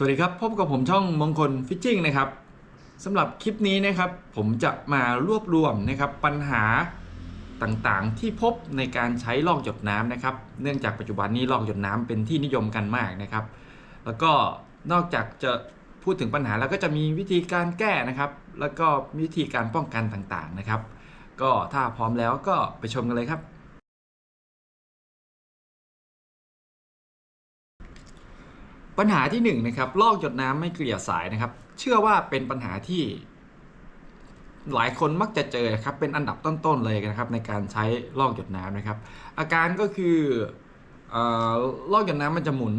สวัสดีครับ พบกับผมช่องมงคลฟิชชิ่งนะครับสำหรับคลิปนี้นะครับผมจะมารวบรวมนะครับปัญหาต่างๆ ที่พบในการใช้ลอกหยดน้ำนะครับ เนื่องจากปัจจุบันนี้ลอกหยดน้ำเป็นที่นิยมกันมากนะครับ แล้วก็นอกจากจะพูดถึงปัญหาแล้วก็จะมีวิธีการแก้นะครับ แล้วก็วิธีการป้องกันต่างๆนะครับ ก็ถ้าพร้อมแล้วก็ไปชมกันเลยครับ ปัญหาที่1นงนะครับลอกหยดน้ำไม่เกลี่ยสายนะครับ เชื่อว่าเป็นปัญหาที่ หลายคนมักจะเจอครับเป็นอันดับต้นๆเลยนะครับ ในการใช้ลอกหยดน้ำนะครับ อาการก็คือออลอกหยดน้ำมันจะหมุน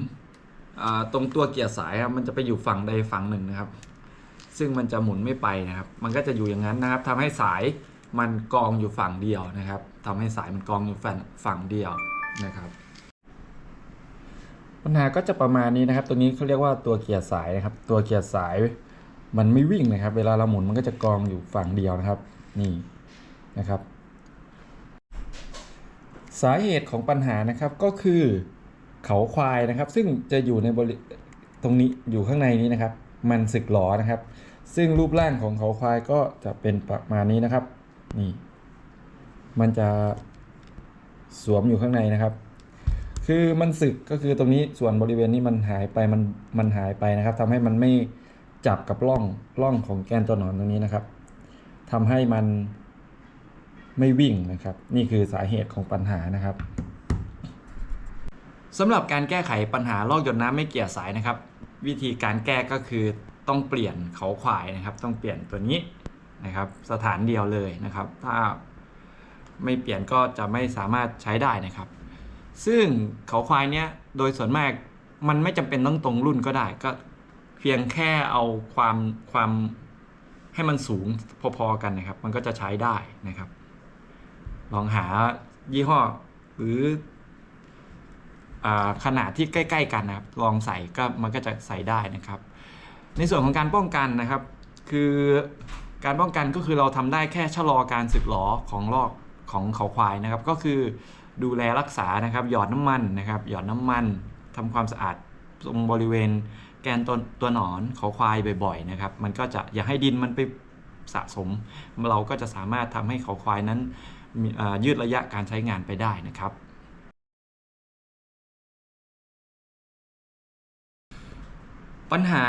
ตรงตัวเกียร์สายครับมันจะไปอยู่ฝั่งใดฝั่งหนึ่งนะครับ ซึ่งมันจะหมุนไม่ไปนะครับ มันก็จะอยู่อย่างนั้นนะครับทำให้สายมันกองอยู่ฝั่งเดียวนะครับทำให้สายมันกองอยู่ฝั่งฝั่งเดียวนะครับ ปัญหาก็จะประมาณนี้นะครับ ตัวนี้เขาเรียกว่าตัวเกียร์สายนะครับ ตัวเกียร์สายมันไม่วิ่งนะครับ เวลาเราหมุนมันก็จะกองอยู่ฝั่งเดียวนะครับ นี่นะครับ สาเหตุของปัญหานะครับก็คือเขาควายนะครับ ซึ่งจะอยู่ในบริตรงนี้อยู่ข้างในนี้นะครับ มันสึกหลอนะครับ ซึ่งรูปร่างของเขาควายก็จะเป็นประมาณนี้นะครับ นี่ มันจะสวมอยู่ข้างในนะครับ คือมันสึกก็คือตรงนี้ส่วนบริเวณนี้มันหายไปมันมันหายไปนะครับทำให้มันไม่จับกับร่องร่องของแกนตัวหนอนตรงนี้นะครับทำให้มันไม่วิ่งนะครับ นี่คือสาเหตุของปัญหานะครับสำหรับการแก้ไขปัญหาลอกหยดน้ำไม่เกี่ยวสายนะครับ วิธีการแก้ก็คือต้องเปลี่ยนเขาควายนะครับ ต้องเปลี่ยนตัวนี้นะครับ สถานเดียวเลยนะครับ ถ้าไม่เปลี่ยนก็จะไม่สามารถใช้ได้นะครับ ซึ่งเขาควายเนี้ยโดยส่วนมากมันไม่จำเป็นต้องตรงรุ่นก็ได้ก็เพียงแค่เอาความความให้มันสูงพอๆกันนะครับ มันก็จะใช้ได้นะครับ ลองหายี่ห้อหรืออาขนาดที่ใกล้ ๆ กันนะครับ ลองใส่ก็มันก็จะใส่ได้นะครับ ในส่วนของการป้องกันนะครับ คือการป้องกันก็คือเราทำได้แค่ชะลอการสึกหรอของลอกของเขาควายนะครับ ก็คือ ดูแลรักษานะครับ หยอดน้ำมันนะครับ หยอดน้ำมันทำความสะอาดตรงบริเวณแกนตัวตัวหนอนเขาควายบ่อยๆนะครับ มันก็จะอย่าให้ดินมันไปสะสม เราก็จะสามารถทำให้เขาควายนั้นยืดระยะการใช้งานไปได้นะครับปัญหา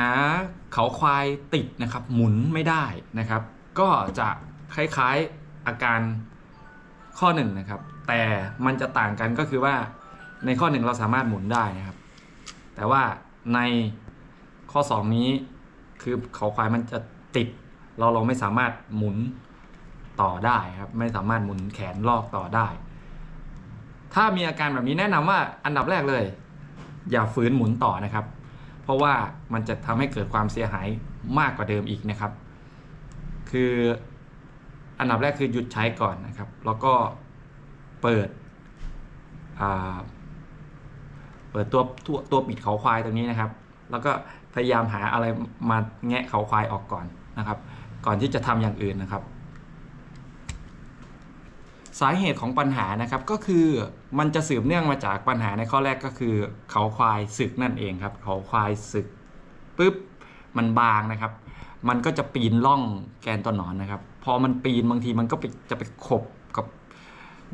เขาควายติดนะครับ หมุนไม่ได้นะครับ ก็จะคล้ายๆอาการข้อหนึ่งนะครับ แต่มันจะต่างกันก็คือว่าในข้อหนึ่งเราสามารถหมุนได้นะครับ แต่ว่าในข้อ 2 นี้คือเขาควายมันจะติด เราเราไม่สามารถหมุนต่อได้ครับ ไม่สามารถหมุนแขนลอกต่อได้ ถ้ามีอาการแบบนี้แนะนำว่าอันดับแรกเลย อย่าฝืนหมุนต่อนะครับ เพราะว่ามันจะทำให้เกิดความเสียหายมากกว่าเดิมอีกนะครับ คืออันดับแรกคือหยุดใช้ก่อนนะครับ แล้วก็ เปิดเปิดตัวตัวตัวปิดเขาควายตรงนี้นะครับ แล้วก็พยายามหาอะไรมาแงะเขาควายออกก่อนนะครับ ก่อนที่จะทำอย่างอื่นนะครับ สาเหตุของปัญหานะครับก็คือมันจะสืบเนื่องมาจากปัญหาในข้อแรกก็คือเขาควายสึกนั่นเองครับ เขาควายสึกปุ๊บมันบางนะครับ มันก็จะปีนล่องแกนตัวหนอนนะครับ พอมันปีนบางทีมันก็ไปจะไปขบ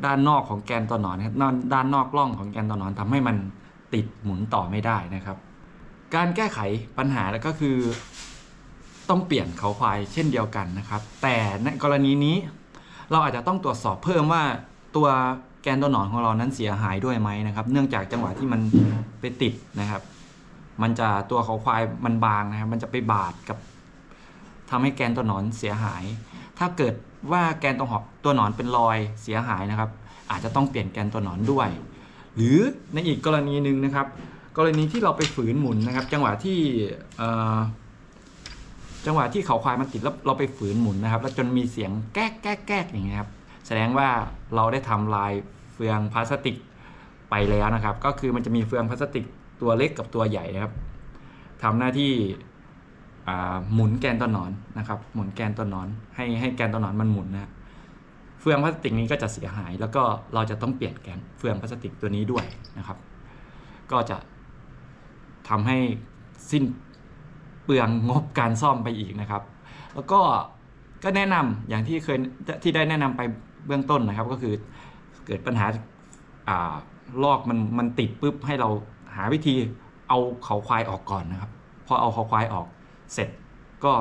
ด้านนอกของแกนตัวหนอนนะครับด้านนนอกล่องของแกนตัวหนอนทำให้มันติดหมุนต่อไม่ได้นะครับ การแก้ไขปัญหาแล้วก็คือ ต้องเปลี่ยนเขาควายเช่นเดียวกันนะครับ แต่ในกรณีนี้เราอาจจะต้องตรวจสอบเพิ่มว่าตัวแกนตัวหนอนของเรานั้นเสียหายด้วยไหมนะครับ เนื่องจากจังหวะที่มันไปติดนะครับ มันจะตัวเขาควายมันบางนะครับ มันจะไปบาดกับทำให้แกนตัวหนอนเสียหาย ถ้าเกิดว่าแกนตัวหอตัวหนอนเป็นรอยเสียหายนะครับ อาจจะต้องเปลี่ยนแกนตัวหนอนด้วย หรือในอีกกรณีหนึ่งนะครับ กรณีที่เราไปฝืนหมุนนะครับ จังหวะที่จังหวะที่เขาควายมันติดแล้วเราไปฝืนหมุนนะครับ แล้วจนมีเสียงแก๊กแก๊กแก๊กอย่างเงี้ยครับแสดงว่าเราได้ทำลายเฟืองพลาสติกไปแล้วนะครับ ก็คือมันจะมีเฟืองพลาสติกตัวเล็กกับตัวใหญ่นะครับทำหน้าที่ หมุนแกนตัวนอนนะครับหมุนแกนตัวนอน ให้ให้แกนตัวนอนมันหมุนนะเฟืองพลาสติกนี้ก็จะเสียหาย แล้วก็เราจะต้องเปลี่ยนแกนเฟืองพลาสติกตัวนี้ด้วยนะครับ ก็จะทำให้สิ้นเปลืองงบการซ่อมไปอีกนะครับ แล้วก็ก็แนะนำอย่างที่เคยที่ได้แนะนำไปเบื้องต้นนะครับ ก็คือเกิดปัญหาอ่าลอกมันมันติดปุ๊บให้เราหาวิธีเอาเขาควายออกก่อนนะครับพอเอาเขาควายออก เสร็จก็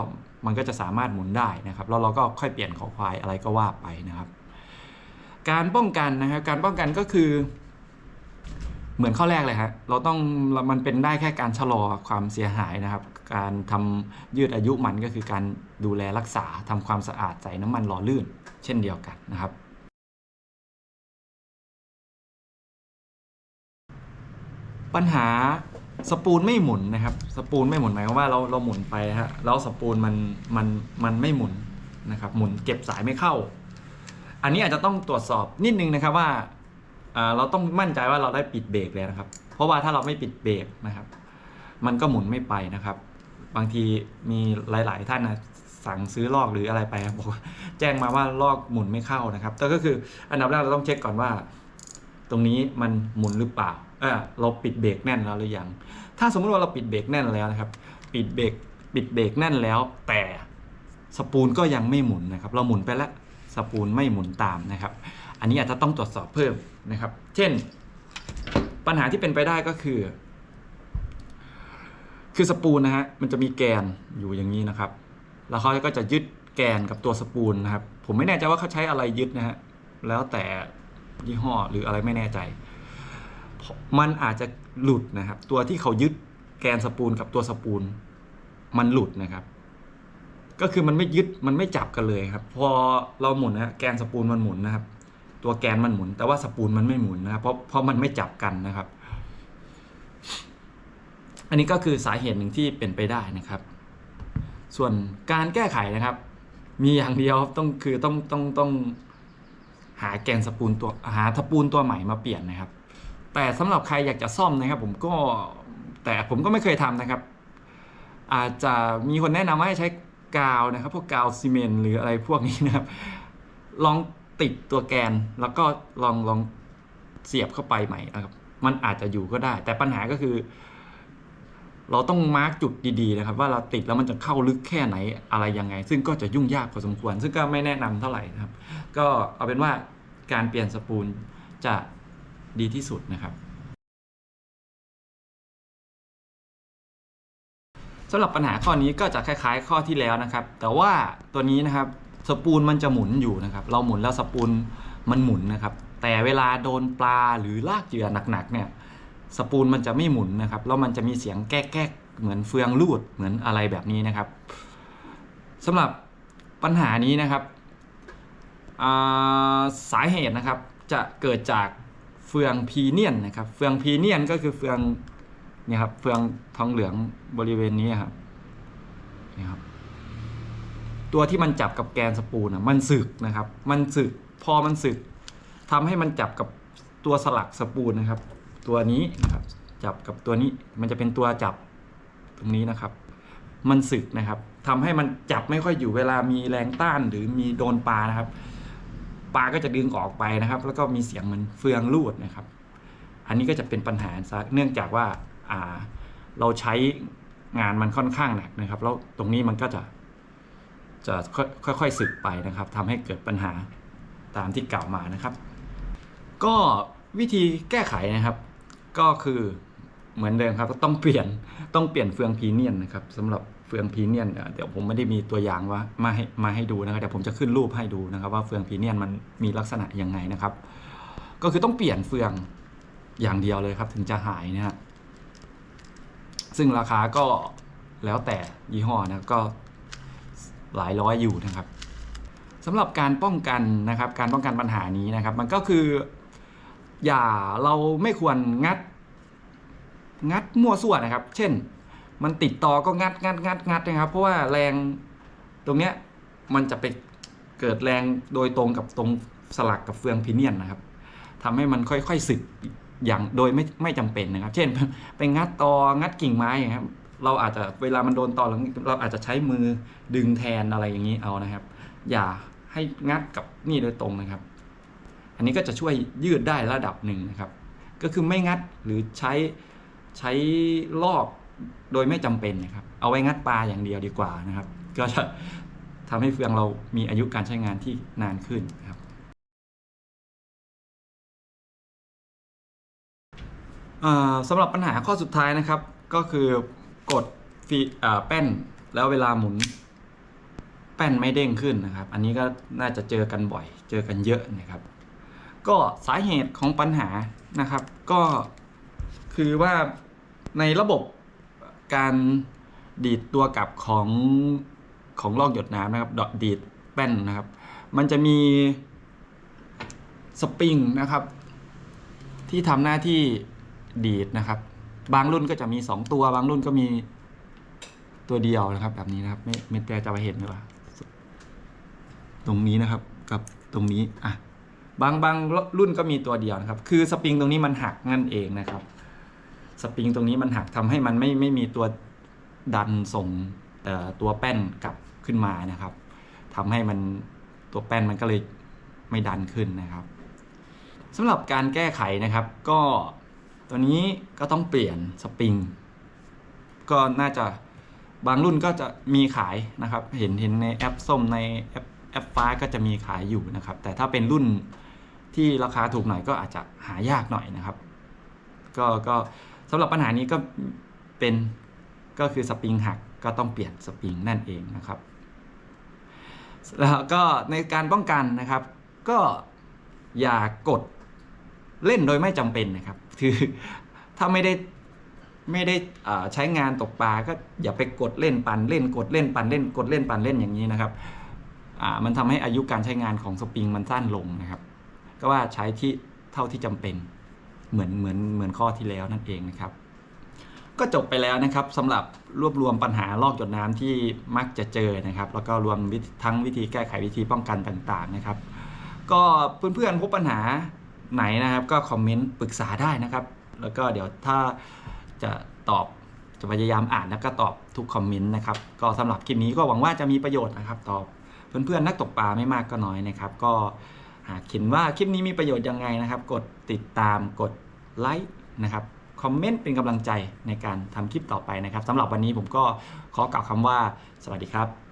มันก็จะสามารถหมุนได้นะครับแล้วเราก็ค่อยเปลี่ยนขาควายอะไรก็ว่าไปนะครับ การป้องกันนะครับการป้องกันก็คือ เหมือนข้อแรกเลยฮะเราต้องมันเป็นได้แค่การชะลอความเสียหายนะครับ การทำยืดอายุมันก็คือการดูแลรักษาทำความสะอาดใส่น้ำมันหล่อลื่น เช่นเดียวกันนะครับปัญหา สปูลไม่หมุนนะครับ สปูลไม่หมุนหมายความว่าเราเราหมุนไปฮะแล้วสปูลมันมันมันไม่หมุนนะครับ หมุนเก็บสายไม่เข้า อันนี้อาจจะต้องตรวจสอบนิดนึงนะครับว่าเราต้องมั่นใจว่าเราได้ปิดเบรกแล้วนะครับ เพราะว่าถ้าเราไม่ปิดเบรกนะครับ มันก็หมุนไม่ไปนะครับ บางทีมีหลาย ๆ ท่านนะสั่งซื้อลอกหรืออะไรไปบอกแจ้งมาว่าลอกหมุนไม่เข้านะครับแต่ก็คืออันดับแรกเราต้องเช็คก่อนว่า ตรงนี้มันหมุนหรือเปล่า เออเราปิดเบรกแน่นแล้วหรือยัง ถ้าสมมติว่าเราปิดเบรกแน่นแล้วนะครับ ปิดเบรกปิดเบรกแน่นแล้ว แต่สปูลก็ยังไม่หมุนนะครับ เราหมุนไปแล้วสปูลไม่หมุนตามนะครับ อันนี้อาจจะต้องตรวจสอบเพิ่มนะครับ เช่น ปัญหาที่เป็นไปได้ก็คือ คือสปูลนะฮะมันจะมีแกนอยู่อย่างนี้นะครับ แล้วเขาก็จะยึดแกนกับตัวสปูลนะครับ ผมไม่แน่ใจว่าเขาใช้อะไรยึดนะฮะแล้วแต่ยี่ห้อหรืออะไรไม่แน่ใจ มันอาจจะหลุดนะครับ ตัวที่เขายึดแกนสปูลกับตัวสปูล มันหลุดนะครับ ก็คือมันไม่ยึดมันไม่จับกันเลยครับ พอเราหมุนนะแกนสปูลมันหมุนนะครับ ตัวแกนมันหมุน แต่ว่าสปูลมันไม่หมุนนะครับเพราะเพราะมันไม่จับกันนะครับ อันนี้ก็คือสาเหตุหนึ่งที่เป็นไปได้นะครับ ส่วนการแก้ไขนะครับ มีอย่างเดียวต้องคือต้องต้องต้องหาแกนสปูลตัวหาสปูลตัวใหม่มาเปลี่ยนนะครับ แต่สำหรับใครอยากจะซ่อมนะครับ ผมก็แต่ผมก็ไม่เคยทำนะครับ อาจจะมีคนแนะนำว่าให้ใช้กาวนะครับ พวกกาวซีเมนต์หรืออะไรพวกนี้นะครับ ลองติดตัวแกนแล้วก็ลองลองเสียบเข้าไปใหม่นะครับ มันอาจจะอยู่ก็ได้ แต่ปัญหาก็คือ เราต้องมาร์กจุดดีๆนะครับ ว่าเราติดแล้วมันจะเข้าลึกแค่ไหนอะไรยังไง ซึ่งก็จะยุ่งยากพอสมควร ซึ่งก็ไม่แนะนำเท่าไหร่นะครับ ก็เอาเป็นว่าการเปลี่ยนสปูลจะ ดีที่สุดนะครับสำหรับปัญหาข้อนี้ก็จะคล้ายๆ ข้อที่แล้วนะครับ แต่ว่าตัวนี้นะครับสปูลมันจะหมุนอยู่นะครับ เราหมุนแล้วสปูลมันหมุนนะครับ แต่เวลาโดนปลาหรือลากเหยื่อหนักๆเนี่ยสปูลมันจะไม่หมุนนะครับแล้วมันจะมีเสียงแก๊กๆเหมือนเฟืองรูดเหมือนอะไรแบบนี้นะครับสำหรับปัญหานี้นะครับาสาเหตุนะครับจะเกิดจาก เฟืองพีเนียนนะครับเฟืองพีเนียนก็คือเฟืองเนี่ยครับเฟืองทองเหลืองบริเวณนี้ครับนี่ครับ ตัวที่มันจับกับแกนสปูลนะมันสึกนะครับ มันสึกพอมันสึกทำให้มันจับกับตัวสลักสปูลนะครับ ตัวนี้นะครับจับกับตัวนี้มันจะเป็นตัวจับตรงนี้นะครับ มันสึกนะครับทำให้มันจับไม่ค่อยอยู่เวลามีแรงต้านหรือมีโดนปลานะครับ ปลาก็จะดึงออกไปนะครับ แล้วก็มีเสียงเหมันเฟืองรูดนะครับ อันนี้ก็จะเป็นปัญหาซะเนื่องจากว่าอ่าเราใช้งานมันค่อนข้างหนักนะครับ แล้วตรงนี้มันก็จะจะค่อยๆสึกไปนะครับทำให้เกิดปัญหาตามที่กล่าวมานะครับ ก็วิธีแก้ไขนะครับ ก็คือเหมือนเดิมครับต้องเปลี่ยนต้องเปลี่ยนเฟืองพีเนียนนะครับสำหรับ เฟืองพีเนียนเดี๋ยวผมไม่ได้มีตัวอย่างว่ามาให้มาให้ดูนะครับเดี๋ยวผมจะขึ้นรูปให้ดูนะครับ ว่าเฟืองพีเนียนมันมีลักษณะยังไงนะครับ ก็คือต้องเปลี่ยนเฟืองอย่างเดียวเลยครับ ถึงจะหายนะฮะซึ่งราคาก็แล้วแต่ยี่ห้อนะก็หลายร้อยอยู่นะครับสำหรับการป้องกันนะครับ การป้องกันปัญหานี้นะครับ มันก็คือ อย่าเราไม่ควรงัด งัดมั่วส่วนะครับ เช่น มันติดต่อก็งัดงัดงัดงัดนะครับ เพราะว่าแรงตรงเนี้ยมันจะไปเกิดแรงโดยตรงกับตรงสลักกับเฟืองพิเนียนนะครับทำให้มันค่อยๆสึกอย่างโดยไม่ไม่จำเป็นนะครับ เช่นไปงัดตองัดกิ่งไม้อย่างเงี้ยครับ เราอาจจะเวลามันโดนตอเราเราอาจจะใช้มือดึงแทนอะไรอย่างนี้เอานะครับ อย่าให้งัดกับนี่โดยตรงนะครับ อันนี้ก็จะช่วยยืดได้ระดับหนึ่งนะครับ ก็คือไม่งัดหรือใช้ใช้รอบ โดยไม่จำเป็นนะครับ เอาไว้งัดปลาอย่างเดียวดีกว่านะครับ ก็จะทำให้เฟืองเรามีอายุการใช้งานที่นานขึ้นครับสำหรับปัญหาข้อสุดท้ายนะครับ ก็คือกดฟีอ่าแป้นแล้วเวลาหมุนแป้นไม่เด้งขึ้นนะครับ อันนี้ก็น่าจะเจอกันบ่อย เจอกันเยอะนะครับ ก็สาเหตุของปัญหานะครับ ก็คือว่าในระบบ การดีดตัวกลับของของลอกหยดน้ำนะครับดอดีดแป้นนะครับ มันจะมีสปริงนะครับ ที่ทำหน้าที่ดีดนะครับ บางรุ่นก็จะมี 2 ตัว บางรุ่นก็มีตัวเดียวนะครับ แบบนี้นะครับ ไม่ไม่แปลจะไปเห็นหรือเปล่าตรงนี้นะครับกับตรงนี้อะบางบางรุ่นก็มีตัวเดียวนะครับ คือสปริงตรงนี้มันหักนั่นเองนะครับ สปริงตรงนี้มันหักทำให้มันไม่ไม่มีตัวดันส่งตัวแป้นกลับขึ้นมานะครับทำให้มันตัวแป้นมันก็เลยไม่ดันขึ้นนะครับสำหรับการแก้ไขนะครับ ก็ตัวนี้ก็ต้องเปลี่ยนสปริงก็น่าจะบางรุ่นก็จะมีขายนะครับ เห็นเห็นในแอปส้มในแอปแอปฟ้าก็จะมีขายอยู่นะครับ แต่ถ้าเป็นรุ่นที่ราคาถูกหน่อยก็อาจจะหายากหน่อยนะครับ ก็ก็ สำหรับปัญหานี้ก็เป็นก็คือสปริงหักก็ต้องเปลี่ยนสปริงนั่นเองนะครับ แล้วก็ในการป้องกันนะครับ ก็อย่ากดเล่นโดยไม่จำเป็นนะครับคือถ้าไม่ได้ไม่ได้ใช้งานตกปลาก็อย่าไปกดเล่นปันเล่นกดเล่นปันเล่นกดเล่นปันเล่นอย่างนี้นะครับมันทำให้อายุการใช้งานของสปริงมันสั้นลงนะครับ ก็ว่าใช้ที่เท่าที่จำเป็น เหมือนเหมือนเหมือนข้อที่แล้วนั่นเองนะครับ ก็จบไปแล้วนะครับสำหรับรวบรวมปัญหาลอกหยดน้ำที่มักจะเจอนะครับ แล้วก็รวมทั้งวิธีแก้ไขวิธีป้องกันต่างๆนะครับ ก็เพื่อนๆพบปัญหาไหนนะครับ ก็คอมเมนต์ปรึกษาได้นะครับ แล้วก็เดี๋ยวถ้าจะตอบจะพยายามอ่านแล้วก็ตอบทุกคอมเมนต์นะครับ ก็สำหรับคลิปนี้ก็หวังว่าจะมีประโยชน์นะครับตอบเพื่อนๆนักตกปลาไม่มากก็น้อยนะครับ ก็ หากเห็นว่าคลิปนี้มีประโยชน์ยังไงนะครับ กดติดตามกดไลค์นะครับคอมเมนต์เป็นกำลังใจในการทำคลิปต่อไปนะครับสำหรับวันนี้ผมก็ขอกล่าวคำว่า สวัสดีครับ